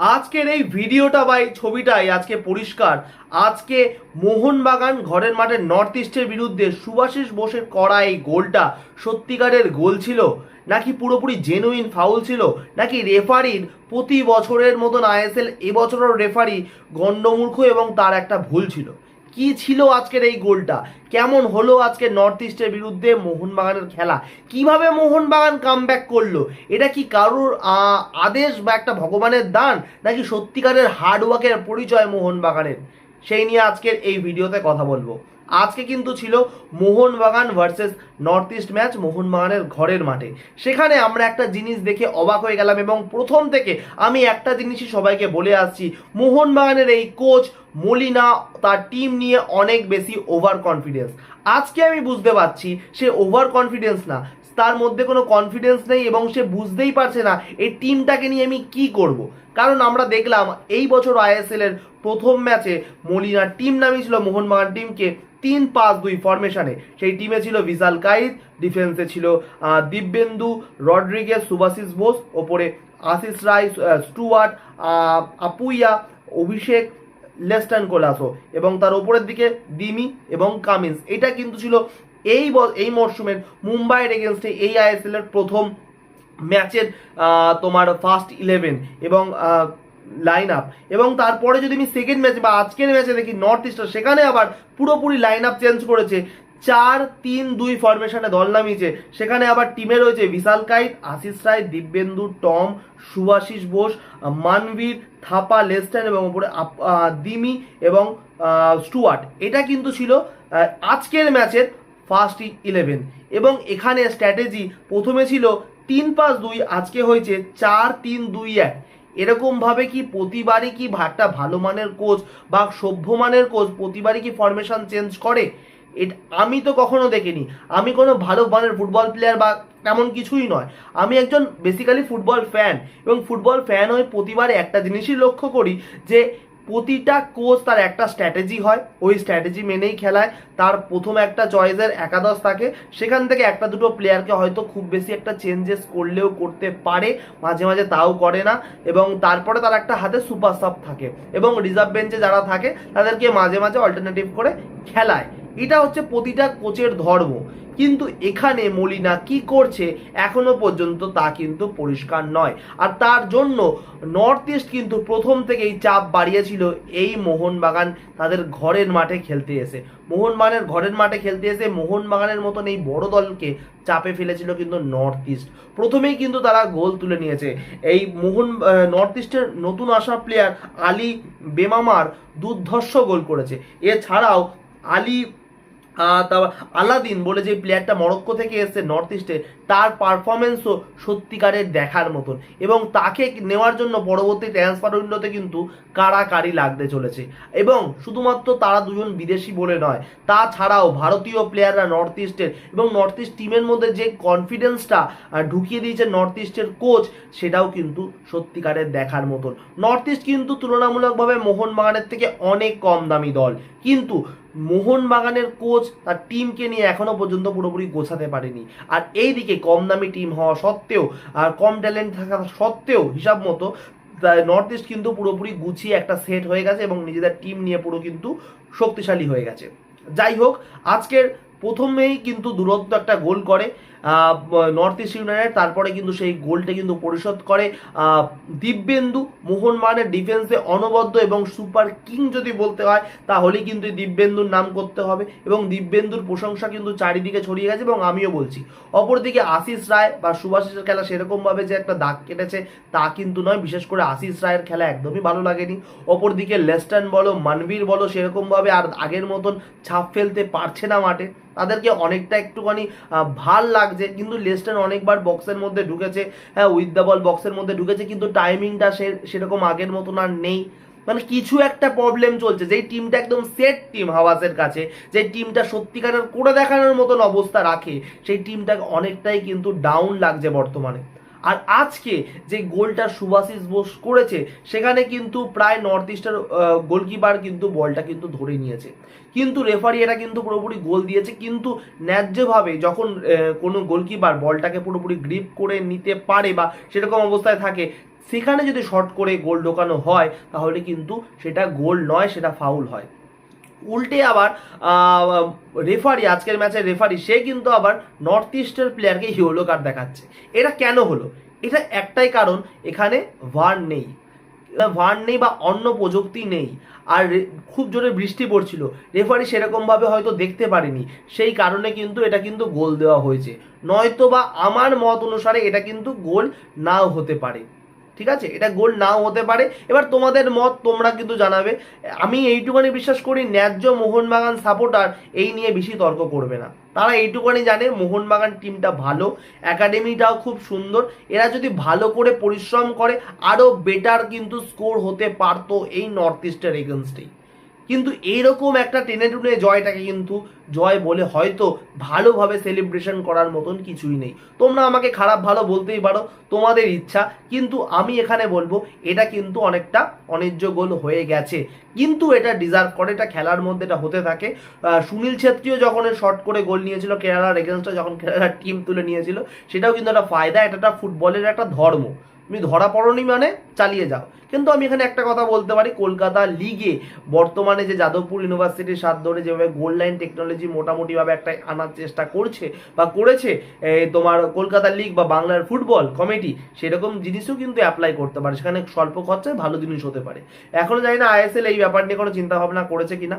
আজকের এই ভিডিওটা বা এই ছবিটাই আজকে পরিষ্কার। আজকে মোহনবাগান ঘরের মাঠে নর্থ ইস্টের বিরুদ্ধে সুভাষিস বোসের করা এই গোলটা সত্যিকারের গোল ছিল? নাকি পুরোপুরি জেনুইন ফাউল ছিল? নাকি রেফারির প্রতি বছরের মতন আইএসএল এবছরও রেফারি গণ্ডমূর্খ এবং তার একটা ভুল ছিল? কি ছিল আজকের এই গোলটা? কেমন হলো আজকে নর্থ ইস্টের বিরুদ্ধে মোহনবাগানের খেলা? কীভাবে মোহনবাগান কামব্যাক করল? এটা কি কারোর আদেশ বা একটা ভগবানের দান? নাকি সত্যিকারের হার্ডওয়ার্কের পরিচয় মোহনবাগানের? সেই নিয়ে আজকের এই ভিডিওতে কথা বলব। আজকে কিন্তু ছিল Mohun Bagan versus north east match মোহনবাগানের ঘরের মাঠে। সেখানে আমরা একটা জিনিস দেখে অবাক হয়ে গেলাম এবং প্রথম থেকে আমি একটা জিনিসই সবাইকে বলে আসছি, মোহনবাগানের এই কোচ মলিনা তার টিম নিয়ে অনেক বেশি ওভার কনফিডেন্স আজকে আমি বুঝতে পারছি সে ওভার কনফিডেন্স না, তার মধ্যে কোনো কনফিডেন্স নেই এবং সে বুঝতেই পারছে না এই টিমটাকে নিয়ে আমি কি করব। কারণ আমরা দেখলাম এই বছর আইএসএল এর প্রথম ম্যাচে মলিনার টিম নামিয়েছিল মোহনবাগান টিমকে তিন পাঁচ দুই ফরমেশনে সেই টিমে ছিল বিশাল কাইত ডিফেন্সে ছিল দিব্যেন্দু রড্রিগেজ সুভাশিস বোস ওপরে আশিস রায় স্টুয়ার্ট আপুইয়া অভিষেক লেস্টান কোলাসো এবং তার ওপরের দিকে দিমি এবং কামিন্স এটা কিন্তু ছিল এই এই মরশুমের মুম্বাইয়ের এগেনস্টে এই আইএসএল এর প্রথম ম্যাচের তোমার ফার্স্ট ইলেভেন এবং লাইন আপ এবং তারপরে যদি আমি সেকেন্ড ম্যাচ বা আজকের ম্যাচে দেখি নর্থ ইস্টার সেখানে আবার পুরোপুরি লাইন আপ চেঞ্জ করেছে। চার তিন দুই ফরমেশনে দল নামিয়েছে। সেখানে আবার টিমে রয়েছে বিশাল কাইত আশিস রায় দিব্যেন্দু টম সুভাশিস বোস মানবীর থাপা লেস্টান এবং আপ- দিমি এবং স্টুয়ার্ট এটা কিন্তু ছিল আজকের ম্যাচের ফার্স্ট ইলেভেন এবং এখানে স্ট্র্যাটেজি প্রথমে ছিল তিন পাঁচ দুই, আজকে হয়েছে চার তিন দুই এক। এরকমভাবে কি প্রতিবারই কি ভাট্টা ভালো মানের কোচ বা সভ্য মানের কোচ প্রতিবারই কি ফরমেশন চেঞ্জ করে? এটা, আমি তো কখনো দেখিনি। আমি কোনো ভালো মানের ফুটবল প্লেয়ার বা তেমন কিছুই নয়। আমি একজন বেসিক্যালি ফুটবল ফ্যান এবং ফুটবল ফ্যান হয়ে প্রতিবার একটা জিনিসই লক্ষ্য করি যে প্রতিটা কোচ তার একটা স্ট্র্যাটেজি হয়, ওই স্ট্র্যাটেজি মেনেই খেলায়। তার প্রথম একটা চয়েসের একাদশ থাকে। সেখান থেকে একটা দুটো প্লেয়ারকে হয়তো খুব বেশি একটা চেঞ্জেস করলেও করতে পারে, মাঝে মাঝে তাও করে না। এবং তারপরে তার একটা হাতে সুপার সাব থাকে। এবং রিজার্ভ বেঞ্চে যারা থাকে, তাদেরকে মাঝে মাঝে অল্টারনেটিভ করে খেলায়। এটা হচ্ছে প্রতিটা কোচের ধর্ম। কিন্তু এখানে মলিনা কি করছে এখনও পর্যন্ত তা কিন্তু পরিষ্কার নয়। আর তার জন্য নর্থ ইস্ট কিন্তু প্রথম থেকেই চাপ বাড়িয়েছিল এই মোহনবাগান তাদের ঘরের মাঠে খেলতে এসে। মোহনবাগানের ঘরের মাঠে খেলতে এসে মোহনবাগানের মতন এই বড় দলকে চাপে ফেলেছিল কিন্তু নর্থ ইস্ট প্রথমেই কিন্তু তারা গোল তুলে নিয়েছে। এই মোহন নর্থ ইস্টের নতুন আসা প্লেয়ার আলী বেমামার দুর্ধর্ষ গোল করেছে। এছাড়াও আলী আলাদিন বলে যে প্লেয়ারটা মরক্কো থেকে এসেছে নর্থ ইস্টে তার পারফরমেন্সও সত্যিকারের দেখার মতন। এবং তাকে নেওয়ার জন্য পরবর্তী ট্রান্সফার উইন্ডোতে কিন্তু কারাকারি লাগতে চলেছে। এবং শুধুমাত্র তারা দুজন বিদেশি বলে নয়, তাছাড়াও ভারতীয় প্লেয়াররা নর্থ ইস্টের এবং নর্থ ইস্ট টিমের মধ্যে যে কনফিডেন্সটা ঢুকিয়ে দিয়েছে নর্থ ইস্টের কোচ সেটাও কিন্তু সত্যিকারের দেখার মতন। নর্থ ইস্ট কিন্তু তুলনামূলকভাবে মোহনবাগানের থেকে অনেক কম দামি দল। কিন্তু মোহনবাগানের কোচ তার টিমকে নিয়ে এখনও পর্যন্ত পুরোপুরি গোছাতে পারেনি। আর এই দিকে কম দামি টিম হওয়া সত্ত্বেও আর কম ট্যালেন্ট থাকা সত্ত্বেও হিসাব মতো নর্থ ইস্ট কিন্তু পুরোপুরি গুছিয়ে একটা সেট হয়ে গেছে এবং নিজেদের টিম নিয়ে পুরো কিন্তু শক্তিশালী হয়ে গেছে। যাই হোক, আজকের প্রথমেই কিন্তু দূরত্ব একটা গোল করে নর্থ ইস্ট ইউনাইটেড তারপরে কিন্তু সেই গোলটা কিন্তু পরিশোধ করে দিব্যেন্দু মোহনবাগানের ডিফেন্সে অনবদ্য এবং সুপার কিং যদি বলতে হয়, তাহলেই কিন্তু দিব্যেন্দুর নাম করতে হবে এবং দিব্যেন্দুর প্রশংসা কিন্তু চারিদিকে ছড়িয়ে গেছে এবং আমিও বলছি। অপরদিকে আশিস রায় বা সুভাষিসের খেলা সেরকমভাবে যে একটা দাগ কেটেছে, তা কিন্তু নয়, বিশেষ করে আশিস রায়ের খেলা একদমই ভালো লাগেনি। অপরদিকে লেস্টার্ন বলো, মানবীর বলো, সেরকমভাবে আর আগের মতন ছাপ ফেলতে পারছে না মাঠে। তাদেরকে অনেকটা একটুখানি ভালো লাগছে। কিন্তু লেস্টার অনেকবার বক্সের মধ্যে ঢুকেছে। হ্যাঁ উইথ দ্য বল বক্সের মধ্যে ঢুকেছে, কিন্তু টাইমিংটা সে, সেরকম আগের মতন আর নেই। মানে কিছু একটা প্রবলেম চলছে। যেই টিমটা একদম সেট টিম হাওয়াসের কাছে যে টিমটা সত্যিকারের করে দেখানোর মতন অবস্থা রাখে, সেই টিমটা অনেকটাই কিন্তু ডাউন লাগছে বর্তমানে। আর আজকে যে গোলটা সুভাশিস বোস করেছে, সেখানে কিন্তু প্রায় নর্থ ইস্টের গোলকিপার কিন্তু বলটা কিন্তু ধরে নিয়েছে। কিন্তু রেফারি এটা কিন্তু পুরোপুরি গোল দিয়েছে, কিন্তু ন্যায্যভাবে যখন কোনো গোলকিপার বলটাকে পুরোপুরি গ্রিপ করে নিতে পারে বা সেরকম অবস্থায় থাকে, সেখানে যদি শর্ট করে গোল ঢোকানো হয়, তাহলে কিন্তু সেটা গোল নয়, সেটা ফাউল হয়। উল্টে আবার রেফারি আজকের ম্যাচের রেফারি সে কিন্তু আবার নর্থ ইস্টের প্লেয়ারকে ইয়েলো কার্ড দেখাচ্ছে। এটা কেন হলো? এটা একটাই কারণ, এখানে ভার নেই। ভার নেই বা অন্য প্রযুক্তি নেই। আর খুব জোরে বৃষ্টি পড়ছিল। রেফারি সেরকমভাবে হয়তো দেখতে পারেনি। সেই কারণে কিন্তু এটা কিন্তু গোল দেওয়া হয়েছে। নয়তো বা আমার মত অনুসারে এটা কিন্তু গোল নাও হতে পারে। ঠিক আছে? এটা গোল নাও হতে পারে। এবার তোমাদের মত তোমরা কিন্তু জানাবে। আমি এইটুকানি বিশ্বাস করি, ন্যায্য মোহনবাগান সাপোর্টার এই নিয়ে বেশি তর্ক করবে না। তারা এইটুকানি জানে, মোহনবাগান টিমটা ভালো একাডেমিটাও খুব সুন্দর। এরা যদি ভালো করে পরিশ্রম করে আরও বেটার কিন্তু স্কোর হতে পারতো এই নর্থ ইস্টের এগেনস্টেই কিন্তু এইরকম একটা টেনে টুনে জয়টাকে কিন্তু জয় বলে হয়তো ভালোভাবে সেলিব্রেশন করার মতন কিছুই নেই। তোমরা আমাকে খারাপ ভালো বলতেই পারো, তোমাদের ইচ্ছা, কিন্তু আমি এখানে বলব, এটা কিন্তু অনেকটা অন্যায্য গোল হয়ে গেছে। কিন্তু এটা ডিজার্ভ করে, এটা খেলার মধ্যে এটা হতে থাকে। সুনীল ছেত্রীও যখন শর্ট করে গোল নিয়েছিল, কেরালার এগেনস্টে যখন কেরালার টিম তুলে নিয়েছিল, সেটাও কিন্তু একটা ফায়দা, এটা একটা ফুটবলের একটা ধর্ম। তুমি ধরা পড়নি মানে চালিয়ে যাও। কিন্তু আমি এখানে একটা কথা বলতে পারি, কলকাতা লিগে বর্তমানে যে যাদবপুর ইউনিভার্সিটির সাথ ধরে যেভাবে গোল লাইন টেকনোলজি মোটামুটিভাবে একটা আনার চেষ্টা করছে বা করেছে তোমার কলকাতা লিগ বা বাংলার ফুটবল কমিটি সেরকম জিনিসও কিন্তু অ্যাপ্লাই করতে পারে। সেখানে স্বল্প খরচায় ভালো জিনিস হতে পারে। এখনও জানি না আইএসএল এই ব্যাপার নিয়ে কোনো চিন্তা ভাবনা করেছে কিনা।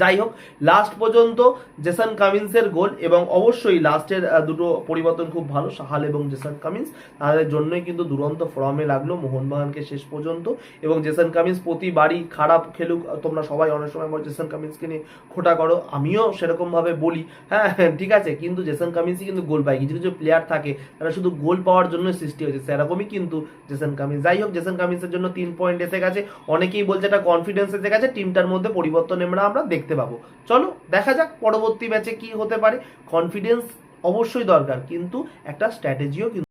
যাই হোক লাস্ট পর্যন্ত জেসন কামিন্সের গোল এবং অবশ্যই লাস্টের দুটো পরিবর্তন খুব ভালো সাহাল এবং জেসন কামিন্স। তাদের জন্যই কিন্তু দুরন্ত ফর্মে লাগল মোহনবাগানকে শেষ পর্যন্ত। এবং জেসন কামিন্স প্রতিবারই খারাপ খেলুক, তোমরা সবাই অনেক সময় বলো, জেসন কামিন্সকে নিয়ে খোটা করো। আমিও সেরকমভাবে বলি হ্যাঁ ঠিক আছে, কিন্তু জেসন কামিন্সই কিন্তু গোল পায়। কিছু কিছু প্লেয়ার থাকে, তারা শুধু গোল পাওয়ার জন্য সৃষ্টি হয়েছে, সেরকমই কিন্তু জেসন কামিন্স। যাই হোক জেসন কামিন্সের জন্য তিন পয়েন্ট এসে গেছে। অনেকেই বলছে এটা কনফিডেন্স এসে গেছে টিমটার মধ্যে পরিবর্তন আমরা আমরা দেখতে পাবো। চলো, দেখা যাক পরবর্তী ম্যাচে কি হতে পারে। কনফিডেন্স অবশ্যই দরকার, কিন্তু একটা স্ট্র্যাটেজিও কিন্তু